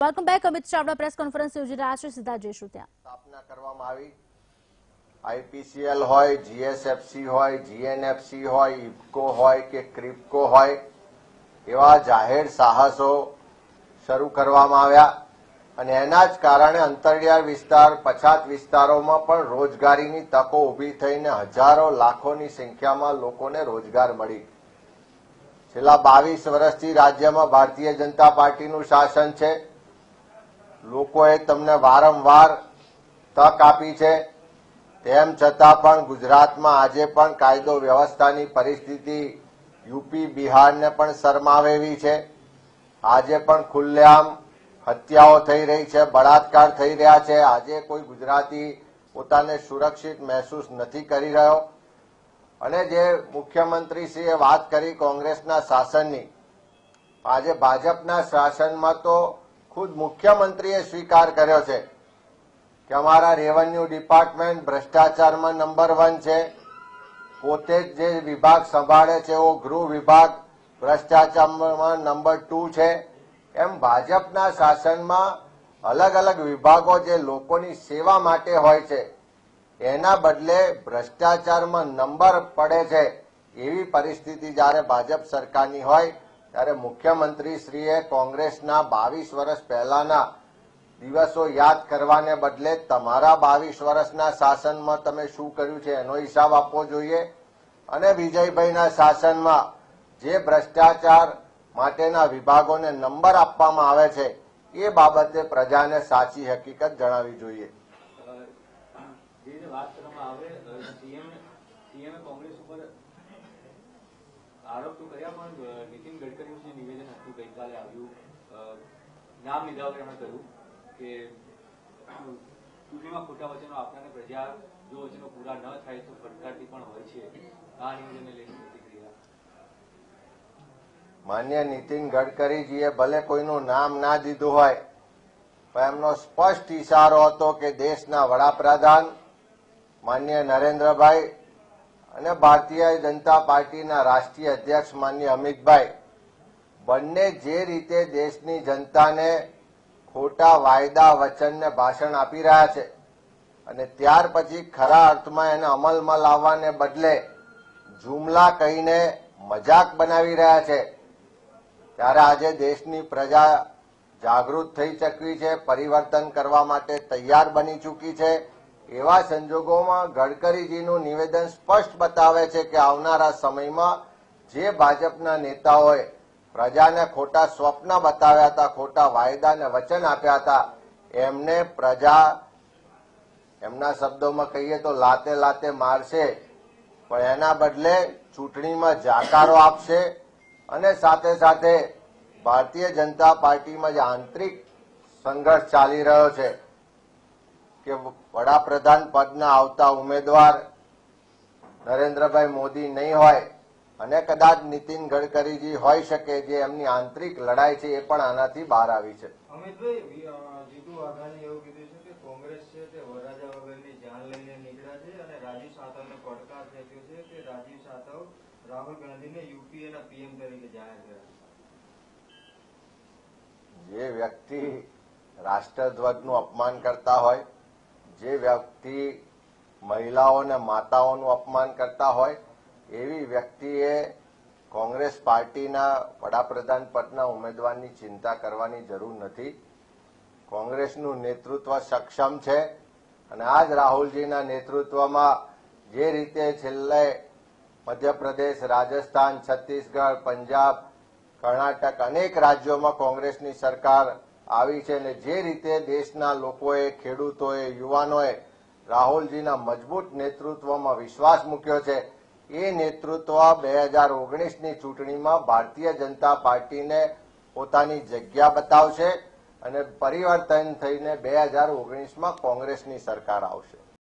Welcome back Amit Chavda press conference યોજી રહ્યા છે સીધા જઈશું ત્યાં સ્થાપના કરવામાં આવી. આઈપીસીએલ હોય, જીએસએફસી હોય, જીએનએફસી હોય, ઇફકો હોય કે ક્રિપકો હોય, એવા જાહેર સાહસો શરૂ કરવામાં આવ્યા. અને એના જ કારણે અંતરિયાળ વિસ્તાર, પછાત વિસ્તારોમાં પણ રોજગારીની તકો ઊભી થઈને હજારો લાખોની સંખ્યામાં લોકોને રોજગાર મળી. છેલ્લા બાવીસ વર્ષથી રાજ્યમાં ભારતીય જનતા પાર્ટીનું શાસન છે. લોકોએ તમને વારંવાર તક આપી છે. તેમ છતાં પણ ગુજરાતમાં આજે પણ કાયદો વ્યવસ્થાની પરિસ્થિતિ યુપી, બિહારને પણ શરમાવેવી છે. આજે પણ ખુલ્લેઆમ હત્યાઓ થઈ રહી છે, બળાત્કાર થઈ રહ્યા છે. આજે કોઈ ગુજરાતી પોતાને સુરક્ષિત મહેસૂસ નથી કરી રહ્યો. અને જે મુખ્યમંત્રીશ્રીએ વાત કરી કોંગ્રેસના શાસનની, આજે ભાજપના શાસનમાં તો ખુદ મુખ્યમંત્રીએ સ્વીકાર કર્યો છે કે અમારા રેવન્યુ ડિપાર્ટમેન્ટ ભ્રષ્ટાચારમાં નંબર વન છે. પોતે જ જે વિભાગ સંભાળે છે, એવો ગૃહ વિભાગ ભ્રષ્ટાચારમાં નંબર ટુ છે. એમ ભાજપના શાસનમાં અલગ અલગ વિભાગો જે લોકોની સેવા માટે હોય છે, એના બદલે ભ્રષ્ટાચારમાં નંબર પડે છે, એવી પરિસ્થિતિ જ્યારે ભાજપ સરકારની હોય ત્યારે મુખ્યમંત્રીશ્રીએ કોંગ્રેસના બાવીસ વર્ષ પહેલાના દિવસો યાદ કરવાને બદલે તમારા બાવીસ વર્ષના શાસનમાં તમે શું કર્યું છે એનો હિસાબ આપવો જોઈએ. અને વિજયભાઈના શાસનમાં જે ભ્રષ્ટાચાર માટેના વિભાગોને નંબર આપવામાં આવે છે, એ બાબતે પ્રજાને સાચી હકીકત જણાવવી જોઈએ. વાત કરવામાં આવે સીએમ કોંગ્રેસ ઉપર આરોપ તો કર્યા, પણ નીતિન ગડકરીનું જે નિવેદન હતું, ગઈકાલે આવ્યું નામ લીધા વગર એમણે કહ્યું કે, ચૂંટણીમાં ખોટા વચનો આપનારને પ્રજા જો વચનો પૂરા ન થાય તો ફટકારતી પણ હોય છે. આ નિવેદનને લઈને માન્ય નીતિન ગડકરીજીએ ભલે કોઈનું નામ ના દીધું હોય, પણ એમનો સ્પષ્ટ ઇશારો હતો કે દેશના વડાપ્રધાન, માન્ય નરેન્દ્રભાઈ અને ભારતીય જનતા પાર્ટીના રાષ્ટ્રીય અધ્યક્ષ માન્ય અમિતભાઈ, બંને જે રીતે દેશની જનતાને ખોટા વાયદા, વચનને ભાષણ આપી રહ્યા છે અને ત્યાર પછી ખરા અર્થમાં એને અમલમાં લાવવાને બદલે જુમલા કહીને મજાક બનાવી રહ્યા છે, ત્યારે આજે દેશની પ્રજા જાગૃત થઈ ચૂકી છે, પરિવર્તન કરવા માટે તૈયાર બની ચૂકી છે એવા સંજોગોમાં ગડકરીજીનું નિવેદન સ્પષ્ટ બતાવે છે કે આવનારા સમયમાં જે ભાજપના નેતાઓએ પ્રજાને ખોટા સ્વપ્ન બતાવ્યા હતા, ખોટા વાયદા અને વચન આપ્યા હતા, એમને પ્રજા એમના શબ્દોમાં કહીએ તો લાતે લાતે મારશે, પણ એના બદલે ચૂંટણીમાં જાકારો આપશે અને સાથે સાથે ભારતીય જનતા પાર્ટીમાં જે આંતરિક સંઘર્ષ ચાલી રહ્યો છે. કે વડાપ્રધાન પદના આવતા ઉમેદવાર નરેન્દ્રભાઈ મોદી નહીં હોય અને કદાચ નીતિન ગડકરીજી હોઈ શકે જે એમની આંતરિક લડાઈ છે એ પણ આનાથી બહાર આવી છે. જે વ્યક્તિ રાષ્ટ્રધ્વજનું અપમાન કરતા હોય જે વ્યક્તિ મહિલાઓને માતાઓનું અપમાન કરતા હોય, એવી વ્યક્તિએ કોંગ્રેસ પાર્ટીના વડાપ્રધાન પદના ઉમેદવારની ચિંતા કરવાની જરૂર નથી. કોંગ્રેસનું નેતૃત્વ સક્ષમ છે અને આજ રાહુલજીના નેતૃત્વમાં જે રીતે છેલ્લે મધ્યપ્રદેશ, રાજસ્થાન, છત્તીસગઢ, પંજાબ, કર્ણાટક અનેક રાજ્યોમાં કોંગ્રેસની સરકાર આવી છે અને જે રીતે દેશના લોકોએ, ખેડૂતોએ, યુવાનોએ રાહુલજીના મજબૂત નેતૃત્વમાં વિશ્વાસ મૂક્યો છે. એ નેતૃત્વ બે હજાર ઓગણીસની ચૂંટણીમાં ભારતીય જનતા પાર્ટીને પોતાની જગ્યા બતાવશે અને પરિવર્તન થઈને બે હજાર ઓગણીસમાં કોંગ્રેસની સરકાર આવશે.